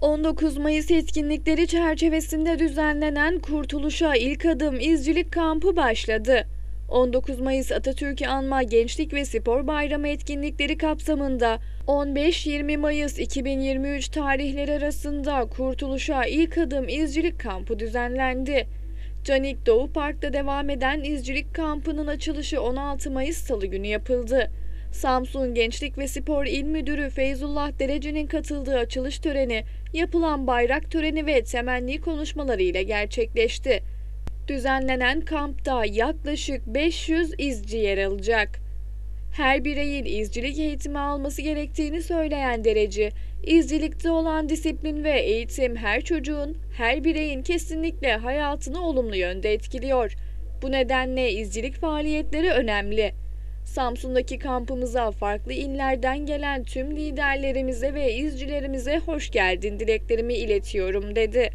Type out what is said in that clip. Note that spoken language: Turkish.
19 Mayıs etkinlikleri çerçevesinde düzenlenen Kurtuluş'a ilk adım izcilik kampı başladı. 19 Mayıs Atatürk'ü anma Gençlik ve Spor Bayramı etkinlikleri kapsamında 15-20 Mayıs 2023 tarihleri arasında Kurtuluş'a ilk adım izcilik kampı düzenlendi. Canik Doğu Park'ta devam eden izcilik kampının açılışı 16 Mayıs Salı günü yapıldı. Samsun Gençlik ve Spor İl Müdürü Feyzullah Dereci'nin katıldığı açılış töreni, yapılan bayrak töreni ve temenni konuşmaları ile gerçekleşti. Düzenlenen kampta yaklaşık 500 izci yer alacak. Her bireyin izcilik eğitimi alması gerektiğini söyleyen Dereci, izcilikte olan disiplin ve eğitim her çocuğun, her bireyin kesinlikle hayatını olumlu yönde etkiliyor. Bu nedenle izcilik faaliyetleri önemli. Samsun'daki kampımıza farklı illerden gelen tüm liderlerimize ve izcilerimize hoş geldin dileklerimi iletiyorum dedi.